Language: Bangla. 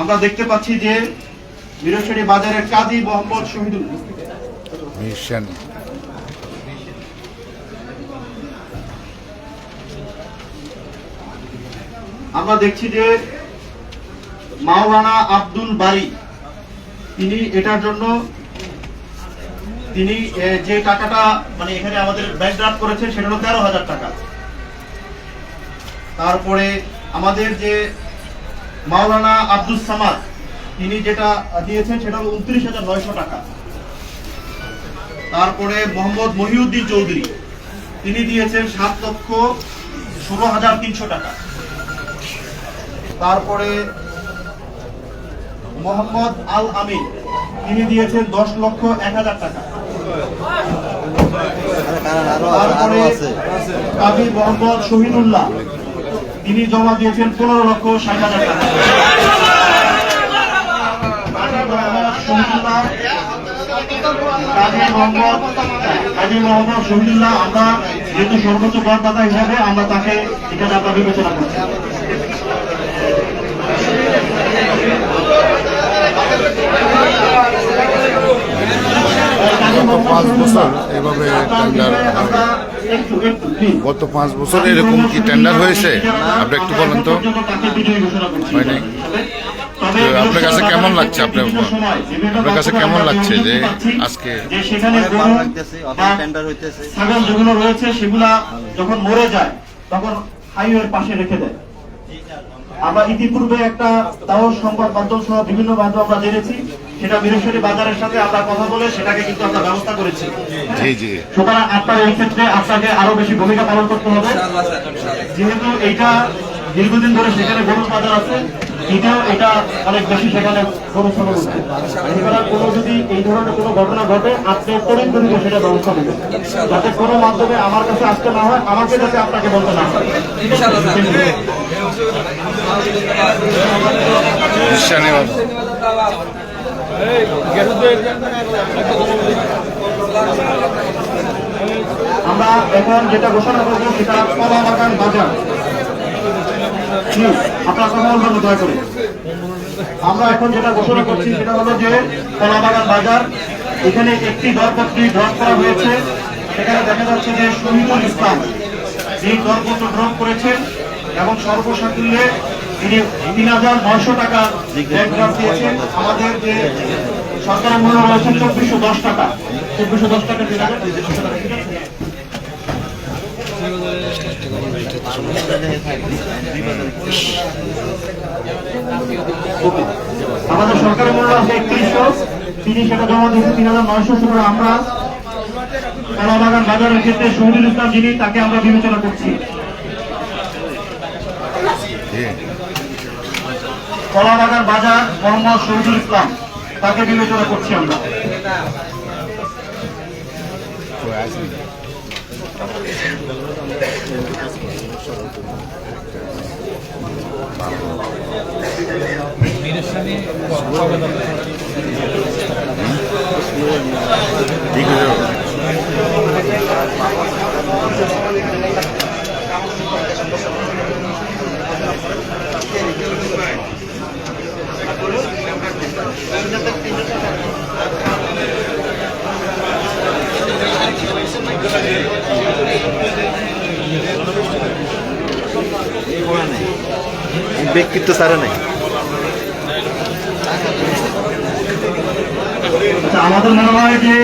আমরা দেখতে পাচ্ছি যে বীরশ্রেণী বাজারের কাজী মোহাম্মদ শহীদুল মিশন। আমরা দেখছি যে মাওলানা আব্দুল বারি তিনি এটার জন্য তিনি যে টাকাটা মানে এখানে আমাদের ব্যাংক ড্রাফট করেছেন সেটা হলো তেরো হাজার টাকা। তারপরে আমাদের যে মাওলানা আব্দুল সামাদ, তিনি যেটা দিয়েছেন সেটা হলো উনত্রিশ হাজার নয়শো টাকা। তারপরে মোহাম্মদ মহিউদ্দিন চৌধুরী, তিনি দিয়েছেন সাত লক্ষ ষোলো হাজার তিনশো টাকা। তারপরে মোহাম্মদ আল আমিন, তিনি দিয়েছেন দশ লক্ষ এক হাজার টাকা। তারপরে কাজী মোহাম্মদ শহীদুল্লাহ তিনি জমা দিয়েছেন পনেরো লক্ষ ষাট হাজার টাকা শহীদুল্লাহ আমরা যেহেতু সর্বোচ্চ করদাতা হিসাবে আমরা তাকে এখানে আমরা বিবেচনা করছি পাঁচ বছর এভাবে টেন্ডার। গত পাঁচ বছর এরকম কি টেন্ডার হয়েছে? আপনি একটু বলেন তো। আপনার কাছে কেমন লাগছে আপনার আপনার কাছে কেমন লাগছে যে আজকে? ছাগল যেগুলো রয়েছে সেগুলা যখন মরে যায় তখন হাইওয়ের পাশে রেখে দেয়। আমরা ইতিপূর্বে একটা তাও সংবাদ মাধ্যম সহ বিভিন্ন মাধ্যম আমরা জেনেছি। সেটা বীরেশ্বরী বাজারের সাথে আমরা কথা বলে সেটাকে কিন্তু আমরা ব্যবস্থা করেছি। জি জি। সুতরাং আপনার এই ক্ষেত্রে আপনাকে আরও বেশি ভূমিকা পালন করতে হবে। যেহেতু এইটা দীর্ঘদিন ধরে সেখানে গরুর বাজার আছে এটাও এটা অনেক বেশি সেখানে গরু ছাগল উঠছে সুতরাং কোনো যদি এই ধরনের কোনো ঘটনা ঘটে আপনি তরুণ তরুণকে সেটা ব্যবস্থা নেবেন। যাতে কোনো মাধ্যমে আমার কাছে আসতে না হয় আমাকে যাতে আপনাকে বলতে না হয়। মিশনে আমরা এখন যেটা ঘোষণা করব সেটা কলা বাগান বাজার আপনার আমরা এখন যেটা ঘোষণা করছি সেটা হলো যে কলা বাগান বাজার, এখানে একটি দরপত্রী ড্রপ করা হয়েছে। সেখানে দেখা যাচ্ছে যে শহীদুল ইসলাম এই দরপত্র ড্রপ করেছেন এবং সর্বসাকুল্যে তিনি তিন হাজার নয়শো টাকা আমাদের যে সরকারের মূল্য রয়েছে চব্বিশশো দশ টাকা। চব্বিশশো দশ টাকা? আমাদের সরকারের মূল্য আছে একত্রিশশো, তিনি সেটা জমা দিয়েছে তিন হাজার নয়শো সুতরাং আমরা কলাবাগান বাজারের ক্ষেত্রে শহীদুল ইসলাম যিনি, তাকে আমরা বিবেচনা করছি। কলাবাগান বাজার মোহাম্মদ শহীদুল ইসলাম তাকে বিবেচনা করছি আমরা। ঠিক ব্যক্তিত্ব সারা নাই। আচ্ছা আমাদের মনে হয় যে